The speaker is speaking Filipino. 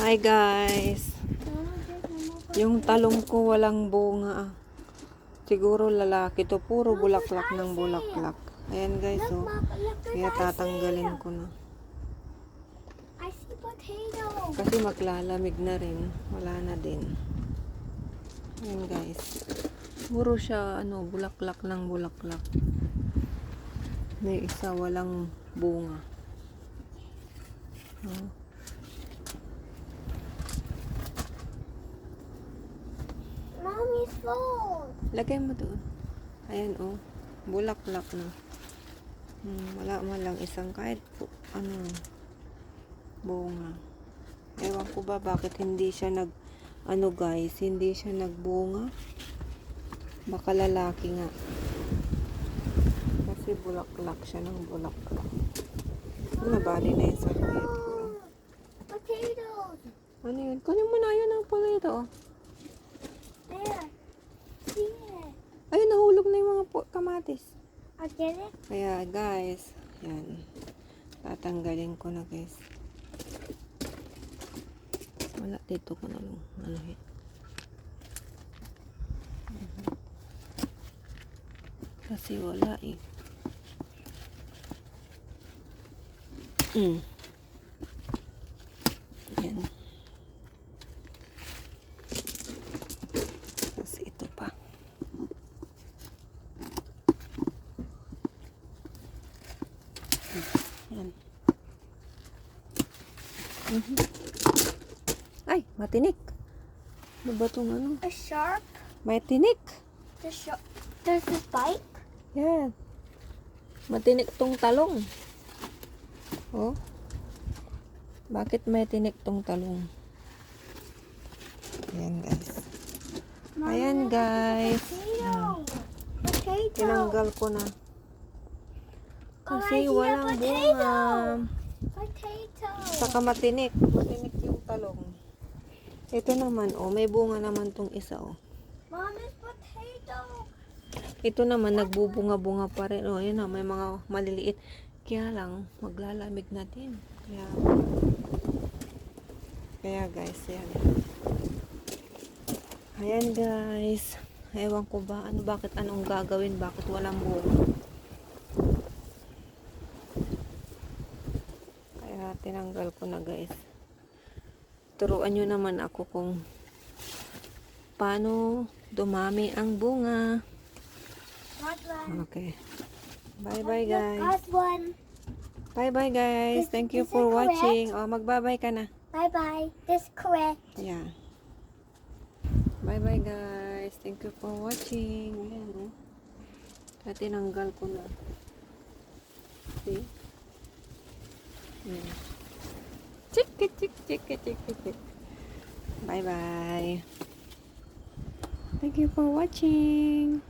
Hi guys. Yung talong ko walang bunga. ah. Siguro lalaki to. Puro bulaklak ng bulaklak. Ayan guys oh. Kaya tatanggalin ko na. Kasi maglalamig na rin. Wala na din. Ayan guys. Puro siya ano, bulaklak ng bulaklak. May isa walang bunga. Oh. Mommy's phone. Lagay mo doon. Ayan oh. Bulaklak na. Hmm, wala man lang isang kahit po, ano bunga. Ewan ko ba bakit hindi siya nag ano guys, hindi siya nagbunga. Baka lalaki nga. Kasi bulaklak siya ng bulaklak. Ano nabali na yung sakit ko. Potatoes. Ano yun? Kunin mo na yun ang pala ito. oh. There. See it. Ay, nahulog na yung mga po- kamatis. Get it. Kaya guys, yan. Tatanggalin ko na guys. Wala dito ko na lang. Ano. Mhm. Kasi wala eh. Mm. Yan. Tapos ito pa. Yan. Mhm. Ay, matinik. Ano ba itong ano? A shark. May tinik. The shark. Does this bite? Yan. Matinik tong talong. Oh. Bakit may tinik tong talong? Ayan guys. Ayan guys. Potato. Potato. Tinanggal ko na. Kasi Oh, walang bunga. Potato. Saka matinik. Matinik yung talong. Ito naman, oh, may bunga naman tong isa, oh. Mommy's potato. Ito naman, nagbubunga-bunga pa rin. Oh, yun na, may mga maliliit. Kaya lang, maglalamig na din. Kaya, kaya guys, yan. Ayan guys. Ewan ko ba, ano, bakit, anong gagawin, bakit walang bunga. Kaya, tinanggal ko na guys. Turuan nyo naman ako kung paano dumami ang bunga. Okay. Bye bye guys. Bye bye guys. Thank you for watching. Oh, magbabay ka na. Bye bye. This correct. Yeah. Bye bye guys. Thank you for watching. Ayan oh. Tinanggal ko na. See? Chiki chik chiki chiki chik. Bye bye. Thank you for watching.